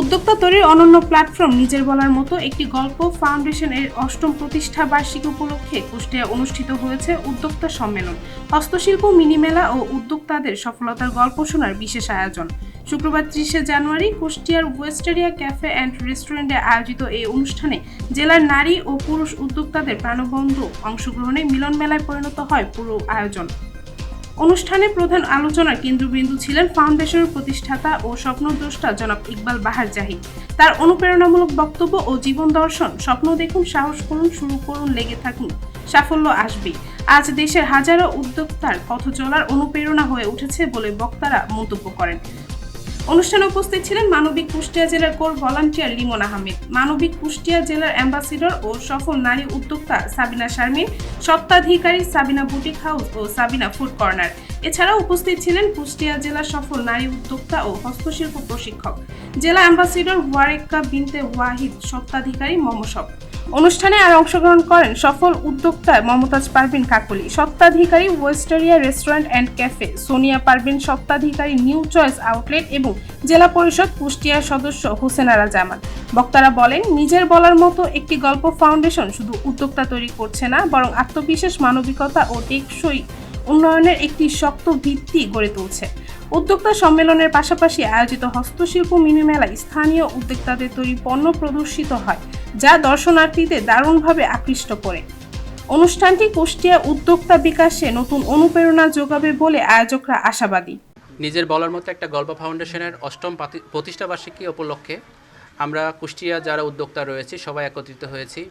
উদ্যোক্তা তৈরির অনন্য প্ল্যাটফর্ম নিজের বলার মতো একটি গল্প ফাউন্ডেশন এর অষ্টম প্রতিষ্ঠা বার্ষিকী উপলক্ষে কুষ্টিয়া অনুষ্ঠিত হয়েছে উদ্যোক্তা সম্মেলন। হস্তশিল্প, মিনিমেলা ও উদ্যোক্তাদের সফলতার গল্প শোনার বিশেষ আয়োজন। শুক্রবার ত্রিশে জানুয়ারি কুষ্টিয়ার ওয়েস্টেরিয়া ক্যাফে অ্যান্ড রেস্টুরেন্টে আয়োজিত এই অনুষ্ঠানে জেলার নারী ও পুরুষ উদ্যোক্তাদের প্রাণবন্ধ অংশগ্রহণে মিলন মেলায় পরিণত হয় পুরো আয়োজন। অনুষ্ঠানে প্রধান আলোচনার কেন্দ্রবিন্দু ছিলেন ফাউন্ডেশনের প্রতিষ্ঠাতা ও স্বপ্নদ্রষ্টা জনাব ইকবাল বাহার জাহিদ। তার অনুপ্রেরণামূলক বক্তব্য ও জীবন দর্শন, স্বপ্ন দেখুন, সাহস করুন, শুরু করুন, লেগে থাকুন, সাফল্য আসবে। আজ দেশের হাজারো উদ্যোক্তার পথ চলার অনুপ্রেরণা হয়ে উঠেছে বলে বক্তারা মন্তব্য করেন। অনুষ্ঠানে উপস্থিত ছিলেন মানবিক কুষ্টিয়া জেলার কোর ভলান্টিয়ার লিমন আহমেদ, মানবিক কুষ্টিয়া জেলার অ্যাম্বাসিডর ও সফল নারী উদ্যোক্তা সাবিনা শারমিন সত্ত্বাধিকারী সাবিনা বুটিক হাউস ও সাবিনা ফুড কর্নার। এছাড়াও উপস্থিত ছিলেন কুষ্টিয়া জেলার সফল নারী উদ্যোক্তা ও হস্তশিল্প প্রশিক্ষক। জেলা অ্যাম্বাসিডর ওয়ারেক্কা বিনতে ওয়াহিদ সত্ত্বাধিকারী মমসব। অনুষ্ঠানে আর অংশগ্রহণ করেন সফল উদ্যোক্তা Momtaz Parvin Kakoli সত্ত্বাধিকারী wisteria restaurant and cafe, Sonia Parvin সত্ত্বাধিকারী new choice outlet এবং জেলা পরিষদ কুষ্টিয়ার সদস্য হোসেনারা জামান। বক্তারা বলেন, নিজের বলার মতো একটি গল্প ফাউন্ডেশন শুধু উদ্যোক্তা তৈরি করছে না, বরং আত্মবিশ্বাস, মানবিকতা ও টেকসই উন্নয়নের একটি শক্ত ভিত্তি গড়ে তুলছে। উদ্যোক্তা সম্মেলনের পাশাপাশি আয়োজিত হস্তশিল্প মিনি মেলায় স্থানীয় উদ্যোক্তাদের তৈরি পণ্য প্রদর্শিত হয়। যা দর্শনার্থীদের দারুণভাবে আকৃষ্ট করে। অনুষ্ঠানটি কুষ্টিয়া উদ্যোক্তা বিকাশে নতুন অনুপ্রেরণা যোগাবে বলে আয়োজকরা আশাবাদী। নিজের বলার মতো একটা গল্প ফাউন্ডেশনের অষ্টম পাতি- প্রতিষ্ঠা বার্ষিকী উপলক্ষে আমরা কুষ্টিয়া যারা উদ্যোক্তা রয়েছি, সবাই একত্রিত হয়েছি।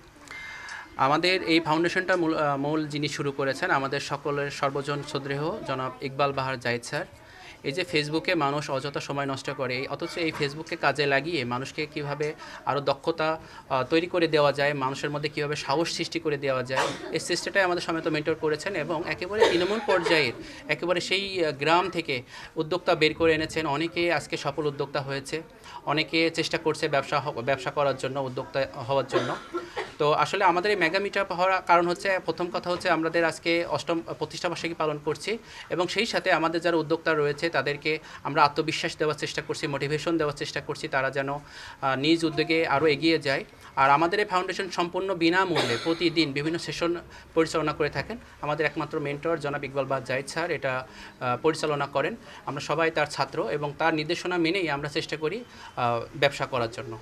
আমাদের এই ফাউন্ডেশনটা মূল যিনি শুরু করেছেন, আমাদের সকলের সর্বজন শ্রদ্ধেয় জনাব ইকবাল বাহার জাহিদ স্যার। এই যে ফেসবুকে মানুষ অযথা সময় নষ্ট করে, অথচ এই ফেসবুককে কাজে লাগিয়ে মানুষকে কীভাবে আরও দক্ষতা তৈরি করে দেওয়া যায়, মানুষের মধ্যে কীভাবে সাহস সৃষ্টি করে দেওয়া যায়, এই চেষ্টাটাই আমাদের সমেত মেন্টর করেছেন এবং একেবারে তৃণমূল পর্যায়ের, একেবারে সেই গ্রাম থেকে উদ্যোক্তা বের করে এনেছেন। অনেকে আজকে সফল উদ্যোক্তা হয়েছে, অনেকে চেষ্টা করছে ব্যবসা ব্যবসা করার জন্য, উদ্যোক্তা হওয়ার জন্য। তো আসলে আমাদের এই মেগা মিট হওয়ার কারণ হচ্ছে, প্রথম কথা হচ্ছে আমাদের আজকে অষ্টম, প্রতিষ্ঠা বার্ষিকী পালন করছি এবং সেই সাথে আমাদের যারা উদ্যোক্তা রয়েছে তাদেরকে আমরা আত্মবিশ্বাস দেওয়ার চেষ্টা করছি মোটিভেশন দেওয়ার চেষ্টা করছি তারা যেন নিজ উদ্যোগে আরও এগিয়ে যায়। আর আমাদের এই ফাউন্ডেশন সম্পূর্ণ বিনামূল্যে প্রতিদিন বিভিন্ন সেশন পরিচালনা করে থাকেন। আমাদের একমাত্র মেন্টর জনাব ইকবাল বাদ জাহিদ স্যার, এটা পরিচালনা করেন। আমরা সবাই তার ছাত্র এবং তার নির্দেশনা মেনেই আমরা চেষ্টা করি ব্যবসা করার জন্য।